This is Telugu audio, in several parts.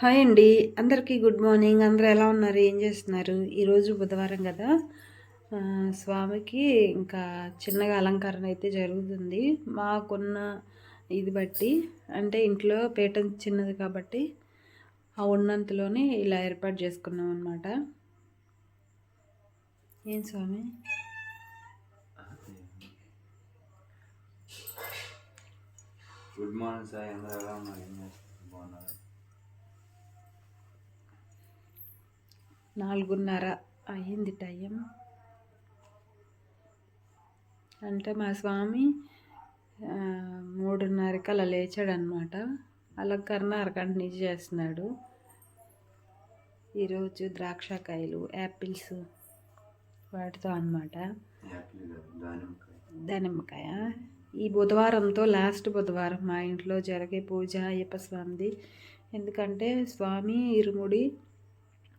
హాయ్ అండి. అందరికీ గుడ్ మార్నింగ్. అందరూ ఎలా ఉన్నారు? ఏం చేస్తున్నారు? ఈరోజు బుధవారం కదా? స్వామికి ఇంకా చిన్నగా అలంకరణ అయితే జరుగుతుంది. మాకున్న ఇది బట్టి అంటే ఇంట్లో పీఠం చిన్నది కాబట్టి ఆ ఉన్నంతలోనే ఇలా ఏర్పాటు చేసుకున్నాం అనమాట ఏం స్వామి? Good morning sir. అందరూ ఎలా ఉన్నారు? బాగున్నారు? నాలుగున్నర అయ్యింది టైం. అంటే మా స్వామి మూడున్నరకి అలా లేచాడనమాట అలంకరణ అరగంట నుంచి చేస్తున్నాడు. ఈరోజు ద్రాక్షకాయలు యాపిల్స్ వాటితో దానిమ్మకాయ. దానిమ్మకాయ. ఈ బుధవారంతో లాస్ట్ బుధవారం మా ఇంట్లో జరిగే పూజ అయ్యప్ప స్వామిది. ఎందుకంటే స్వామి ఇరుముడి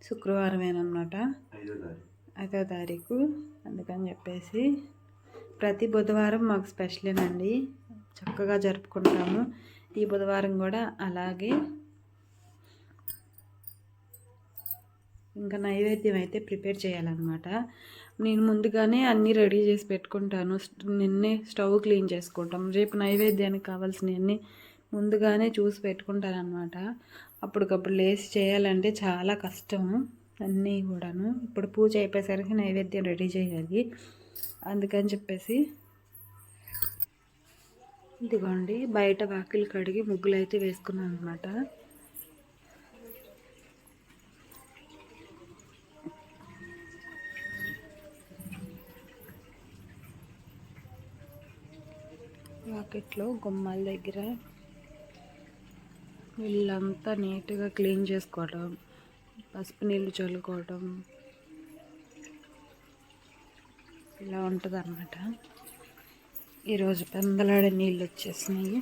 శుక్రవారమేనమాట ఐదో తారీఖు. ఐదో తారీఖు. అందుకని చెప్పేసి ప్రతి బుధవారం మాకు స్పెషలేనండి. చక్కగా జరుపుకుంటాము. ఈ బుధవారం కూడా అలాగే. ఇంకా నైవేద్యం అయితే ప్రిపేర్ చేయాలన్నమాట. నేను ముందుగానే అన్నీ రెడీ చేసి పెట్టుకుంటాను. నిన్నే స్టవ్ క్లీన్ చేసుకుంటాం. రేపు నైవేద్యానికి కావాల్సినవన్నీ ముందుగానే చూసి పెట్టుకుంటాను అనమాట అప్పటికప్పుడు లేచి చేయాలంటే చాలా కష్టం అన్నీ కూడాను. ఇప్పుడు పూజ అయిపోయేసరికి నైవేద్యం రెడీ చేయాలి. అందుకని చెప్పేసి ఇదిగోండి బయట వాకిలు కడిగి ముగ్గులు అయితే వేసుకున్నాను అనమాట వాకిట్లో గుమ్మాల దగ్గర వీళ్ళంతా నీట్గా క్లీన్ చేసుకోవటం పసుపు నీళ్ళు చల్లుకోవటం ఇలా ఉంటుంది అన్నమాట ఈరోజు పెందలాడే నీళ్ళు వచ్చేసినాయి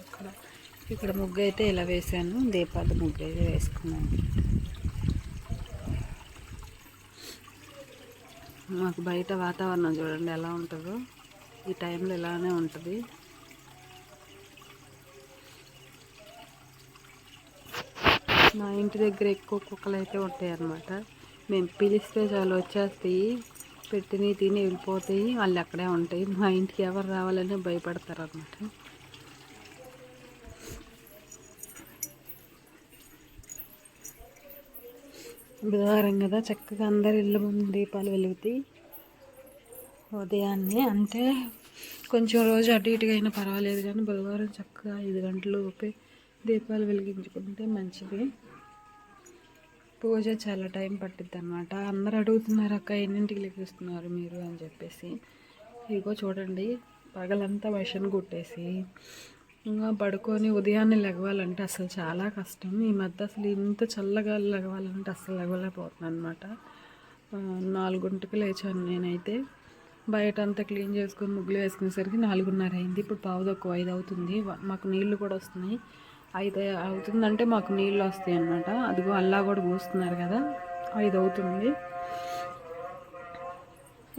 ఇక్కడ ఇక్కడ ముగ్గు అయితే ఇలా వేసాను దీపాలు ముగ్గు అయితే వేసుకున్నాను. మాకు బయట వాతావరణం చూడండి ఎలా ఉంటుందో. ఈ టైంలో ఇలానే ఉంటుంది. మా ఇంటి దగ్గర ఎక్కువ కుక్కలు అయితే ఉంటాయి అన్నమాట. మేము పిలిస్తే చాలు వచ్చేస్తాయి పెట్టినవి తిని వెళ్ళిపోతాయి వాళ్ళు అక్కడే ఉంటాయి. మా ఇంటికి ఎవరు రావాలని భయపడతారు అన్నమాట. బుధవారం కదా చక్కగా అందరు ఇళ్ళ ముందు దీపాలు వెలుగుతాయి. ఉదయాన్నే అంటే కొంచెం రోజు అటు ఇటుగా అయినా పర్వాలేదు కానీ బుధవారం చక్కగా ఐదు గంటల దీపాలు వెలిగించుకుంటే మంచిది. పూజ చాలా టైం పట్టిద్ది అనమాట అందరు అడుగుతున్నారు అక్క ఎన్నింటికి లెక్కిస్తున్నారు మీరు? అని చెప్పేసి. ఇదిగో చూడండి పగలంతా మిషన్ కుట్టేసి ఇంకా పడుకొని ఉదయాన్నే లెగవాలంటే అసలు చాలా కష్టం. ఈ మధ్య అసలు ఇంత చల్లగా లెగవాలంటే అసలు లెగవలేకపోతున్నాను అనమాట నాలుగుంటికి లేచాను నేనైతే. బయట అంతా క్లీన్ చేసుకొని ముగ్గులు వేసుకునేసరికి నాలుగున్నర అయింది. ఇప్పుడు పావుది ఒక ఐదు అవుతుంది. మాకు నీళ్ళు కూడా వస్తున్నాయి. ఐదు అవుతుందంటే మాకు నీళ్ళు వస్తాయి అన్నమాట. అదిగో అల్లా కూడా పూస్తున్నారు కదా. ఐదు అవుతుంది.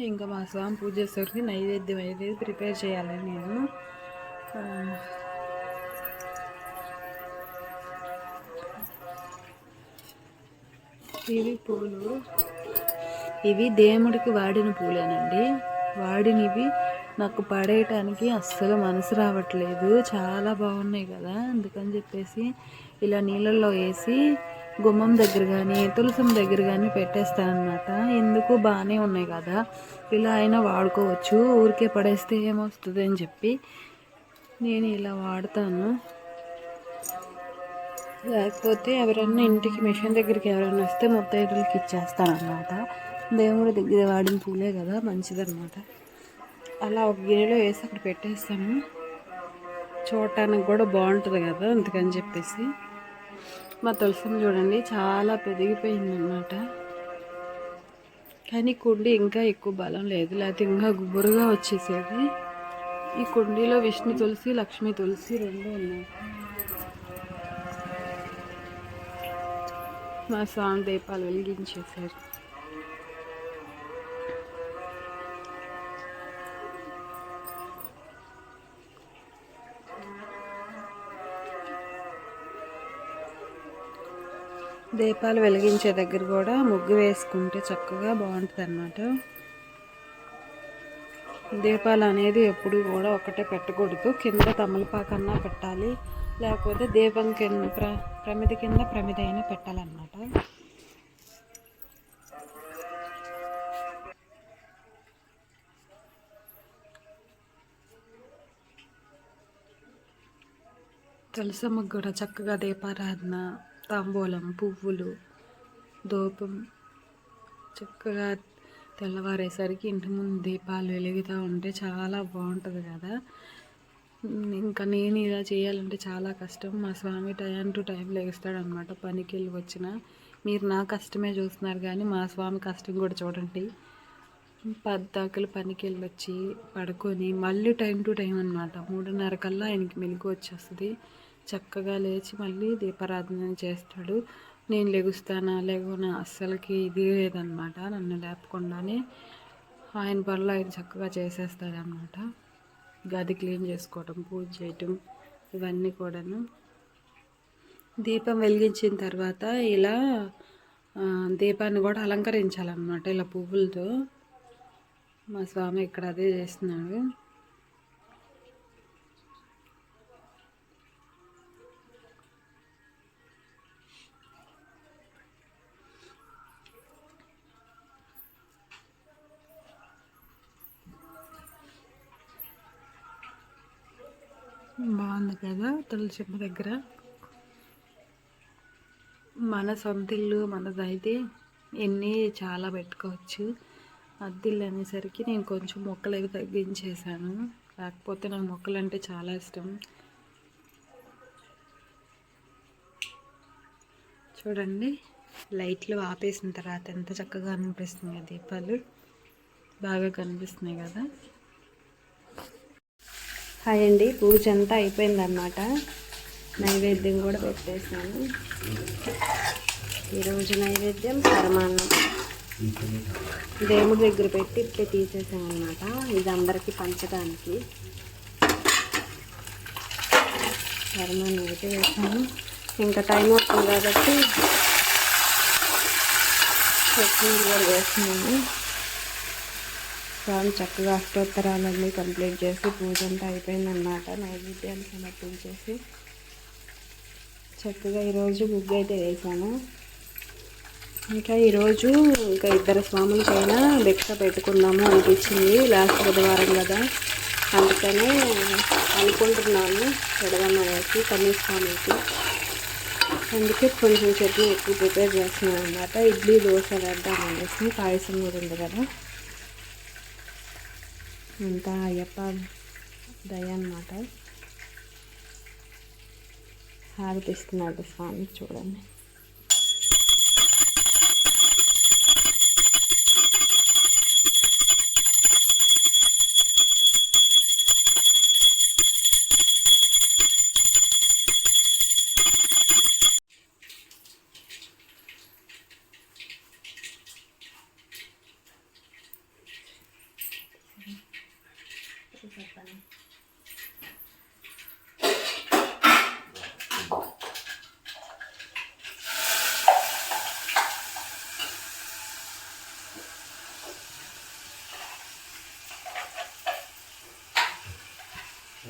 ఇంకా మా స్వామి పూజ చేసేసరికి నైవేద్యం అయితే ప్రిపేర్ చేయాలి నేను. ఇవి పూలు. ఇవి దేవుడికి వాడిన పూలేనండి. వాడినవి నాకు పడేయటానికి అస్సలు మనసు రావట్లేదు. చాలా బాగున్నాయి కదా అందుకని చెప్పేసి ఇలా నీళ్ళల్లో వేసి గుమ్మం దగ్గర కానీ తులసం దగ్గర కానీ పెట్టేస్తానమాట ఎందుకు? బాగానే ఉన్నాయి కదా. ఇలా అయినా వాడుకోవచ్చు. ఊరికే పడేస్తే ఏమొస్తుంది అని చెప్పి నేను ఇలా వాడతాను. లేకపోతే ఎవరన్నా ఇంటికి మిషన్ దగ్గరికి ఎవరైనా వస్తే ముత్తైదులకి ఇచ్చేస్తాను అన్నమాట దేవుడి దగ్గర వాడిన పూలే కదా మంచిదన్నమాట. అలా ఒక గిన్నెలో వేసి అక్కడ పెట్టేస్తాను. చూడటానికి కూడా బాగుంటుంది కదా అందుకని చెప్పేసి. మా తులసిని చూడండి చాలా పెరిగిపోయిందన్నమాట. కానీ కుండి ఇంకా ఎక్కువ బలం లేదు లేకపోతే ఇంకా గుబురుగా వచ్చేసేది. ఈ కుండీలో విష్ణు తులసి లక్ష్మీ తులసి రెండు ఉన్నాయి. మా స్వామి దీపాలు వెలిగించేశారు. దీపాలు వెలిగించే దగ్గర కూడా ముగ్గు వేసుకుంటే చక్కగా బాగుంటుంది అన్నమాట దీపాలు అనేది ఎప్పుడు కూడా ఒకటే పెట్టకూడదు. కింద తమలపాకన్నా పెట్టాలి. లేకపోతే దీపం కింద ప్ర ప్రమిది కింద ప్రమిది అయినా పెట్టాలన్నమాట. తులసమ్మకు కూడా చక్కగా దీపారాధన తాంబూలం పువ్వులు దూపం చక్కగా తెల్లవారేసరికి ఇంటి ముందు దీపాలు వెలుగుతూ ఉంటే చాలా బాగుంటుంది కదా. ఇంకా నేను ఇలా చేయాలంటే చాలా కష్టం. మా స్వామి టైం టు టైం లేస్తాడనమాట పనికి వెళ్ళి వచ్చిన. మీరు నా కష్టమే చూస్తున్నారు కానీ మా స్వామి కష్టం కూడా చూడండి. పద్దాకలు పనికి వెళ్ళి వచ్చి పడుకొని మళ్ళీ టైం టు టైం అనమాట మూడున్నర కల్లా ఆయనకి మెలుగు వచ్చేస్తుంది. చక్కగా లేచి మళ్ళీ దీపారాధన చేస్తాడు. నేను లెగుస్తానా లేకున్నా అస్సలకి ఇది లేదనమాట. నన్ను లేపకుండానే ఆయన పనులు ఆయన చక్కగా చేసేస్తాడనమాట. గది క్లీన్ చేసుకోవటం పూజ చేయటం ఇవన్నీ కూడాను. దీపం వెలిగించిన తర్వాత ఇలా దీపాన్ని కూడా అలంకరించాలన్నమాట ఇలా పువ్వులతో. మా స్వామి ఇక్కడ అదే చేస్తున్నాడు. బాగుంది కదా తులసిమ్మ దగ్గర? మన సొంత ఇల్లు మనదైతే ఎన్ని చాలా పెట్టుకోవచ్చు. అద్దిల్లు అనేసరికి నేను కొంచెం మొక్కలు అవి తగ్గించేసాను లేకపోతే నాకు మొక్కలు అంటే చాలా ఇష్టం. చూడండి లైట్లు ఆపేసిన తర్వాత ఎంత చక్కగా అనిపిస్తున్నాయి దీపాలు. బాగా కనిపిస్తున్నాయి కదా. హాయ్ అండి. పూజ అంతా అయిపోయిందన్నమాట. నైవేద్యం కూడా పెట్టేసాను ఈరోజు నైవేద్యం పరమాన్నం. దేవుడి దగ్గర పెట్టి ఇట్లా తీసేసామన్నమాట. ఇది అందరికీ పంచడానికి పరమాన్నం అయితే వేసాను. ఇంకా టైం అవుతుంది కాబట్టి చట్నీ కూడా వేస్తున్నాను స్వామి చక్కగా అష్టోత్తరాలన్నీ కంప్లీట్ చేసి పూజ అంతా అయిపోయిందన్నమాట. నైవేద్యాన్ని సమర్పించేసి చక్కగా ఈరోజు ముగ్గు అయితే వేసాను. ఇంకా ఈరోజు ఇంకా ఇద్దరు స్వాములకైనా భిక్ష పెట్టుకుందాము అనిపించింది లాస్ట్ బుధవారం కదా. అందుకనే అనుకుంటున్నాను పెడదామనేసి తమిళ స్వామికి. అందుకే కొంచెం చట్నీ ఎక్కువ ప్రిపేర్ చేస్తున్నాను అనమాట ఇడ్లీ దోశ వేద్దాం అనేసి పాయసం కూడా ఉంది కదా. అంతా అయ్యప్ప దయ అన్నమాట. హారతిస్తున్నాడు స్వామి చూడండి.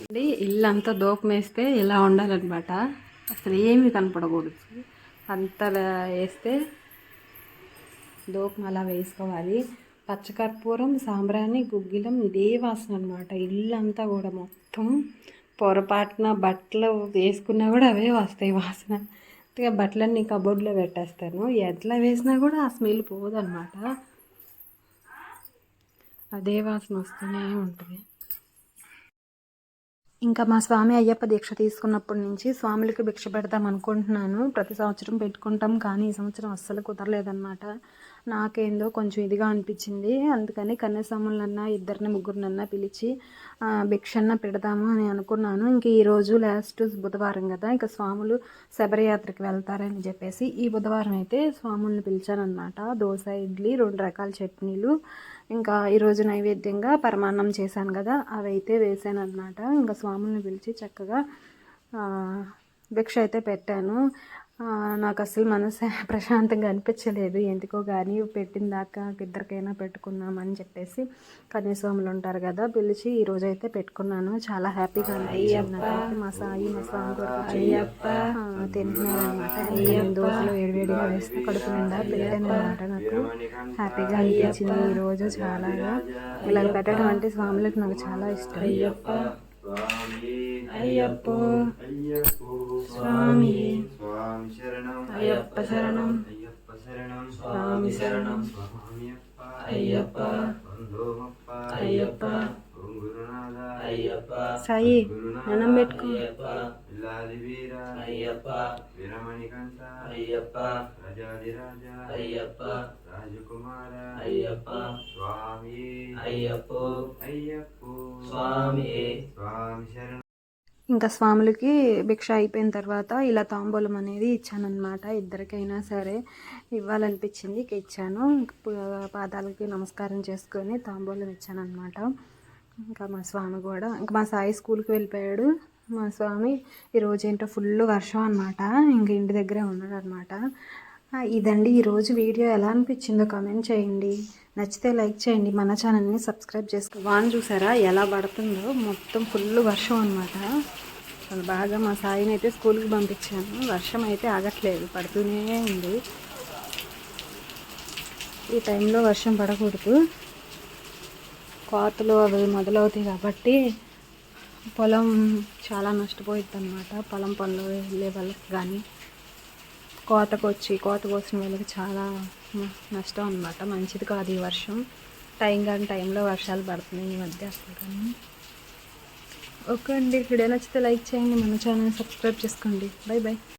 అండి. ఇల్లు అంతా దూపం ఇలా ఉండాలన్నమాట. అసలు ఏమీ కనపడకూడదు. అంతలా వేస్తే దూపం అలా వేసుకోవాలి. పచ్చకర్పూరం సాంబ్రాణి గుగ్గిలం ఇదే వాసన అనమాట ఇల్లు అంతా కూడా మొత్తం పొరపాటున బట్టలు వేసుకున్నా కూడా అవే వస్తాయి వాసన. ఇక బట్టలన్నీ కబోర్డ్లో పెట్టేస్తాను. ఎట్లా వేసినా కూడా ఆ స్మెల్ పోదన్నమాట. అదే వాసన వస్తూనే ఉంటుంది. ఇంకా మా స్వామి అయ్యప్ప దీక్ష తీసుకున్నప్పటి నుంచి స్వాములకి భిక్ష పెడదాం అనుకుంటున్నాను. ప్రతి సంవత్సరం పెట్టుకుంటాం కానీ ఈ సంవత్సరం అస్సలు కుదరలేదన్నమాట. నాకేందో కొంచెం ఇదిగా అనిపించింది. అందుకని కన్యాస్వాములన్నా ఇద్దరిని ముగ్గురినన్నా పిలిచి భిక్షన్న పెడదాము అని అనుకున్నాను. ఇంక ఈరోజు లాస్ట్ బుధవారం కదా ఇంకా స్వాములు శబరయాత్రకి వెళ్తారని చెప్పేసి ఈ బుధవారం అయితే స్వాముల్ని పిలిచానమాట దోశ ఇడ్లీ రెండు రకాల చట్నీలు. ఇంకా ఈరోజు నైవేద్యంగా పరమాన్నం చేశాను కదా అవైతే వేసానమాట వేసాను ఇంకా స్వాముల్ని పిలిచి చక్కగా భిక్ష అయితే పెట్టాను. నాకు అసలు మనసు ప్రశాంతంగా అనిపించలేదు. ఎందుకో కానీ పెట్టిన దాకా ఇద్దరికైనా పెట్టుకుందామని చెప్పేసి కన్యాస్వాములు ఉంటారు కదా పిలిచి ఈ రోజు అయితే పెట్టుకున్నాను. చాలా హ్యాపీగా అనిపించింది నాకైతే మా సాయి మా స్వామి అనమాట దోశలు వేడివేడిగా వేస్తే కడుపు నిండా పెట్టాను అనమాట నాకు. హ్యాపీగా అనిపించింది ఈ రోజు చాలా. ఇలా పెట్టడం అంటే స్వాములకు నాకు చాలా ఇష్టం. అయ్యప్ప. అయ్యప్ప శరణం అయ్యప్ప శరణం స్వామి శరణం స్వామియప్ప అయ్యప్ప బంధోమప్ప అయ్యప్ప ఓం గురునాథ అయ్యప్ప సాయి గురునాథ దండం పెట్టుకో అయ్యప్ప పిల్లాది వీర అయ్యప్ప వీరమణి కంఠ అయ్యప్ప రాజాదిరాజ అయ్యప్ప రాజకుమార అయ్యప్ప స్వామి అయ్యప్ప అయ్యప్ప స్వామి స్వామి శరణం ఇంకా స్వాములకి భిక్ష అయిపోయిన తర్వాత ఇలా తాంబూలం అనేది ఇచ్చానమాట ఇద్దరికైనా సరే ఇవ్వాలనిపించింది ఇక ఇచ్చాను. పాదాలకి నమస్కారం చేసుకొని తాంబూలం ఇచ్చానమాట ఇంకా మా స్వామి కూడా ఇంకా మా సాయి స్కూల్కి వెళ్ళిపోయాడు. మా స్వామి ఈరోజు ఏంటో ఫుల్ వర్షం అనమాట ఇంక ఇంటి దగ్గరే ఉన్నాడు అనమాట ఇదండి. ఈరోజు వీడియో ఎలా అనిపించిందో కామెంట్ చేయండి. నచ్చితే లైక్ చేయండి. మన ఛానల్ని సబ్స్క్రైబ్ చేసుకో. వాన్ చూసారా? ఎలా పడుతుందో మొత్తం ఫుల్ వర్షం అనమాట బాగా మా సాయిని అయితే స్కూల్కి పంపించాను. వర్షం అయితే ఆగట్లేదు. పడుతూనే ఉంది. ఈ టైంలో వర్షం పడకూడదు. కోతలు అవి మొదలవుతాయి కాబట్టి పొలం చాలా నష్టపోయిద్ది అనమాట పొలం పనులు వెళ్ళే వాళ్ళకి కానీ కోతకు వచ్చి కోత కోసిన వాళ్ళకి చాలా నష్టం అనమాట మంచిది కాదు ఈ వర్షం. టైం కానీ టైంలో వర్షాలు పడుతున్నాయి ఈ మధ్య అసలు కానీ. ఓకే అండి. వీడియో నచ్చితే లైక్ చేయండి. మన ఛానల్ సబ్స్క్రైబ్ చేసుకోండి. Bye bye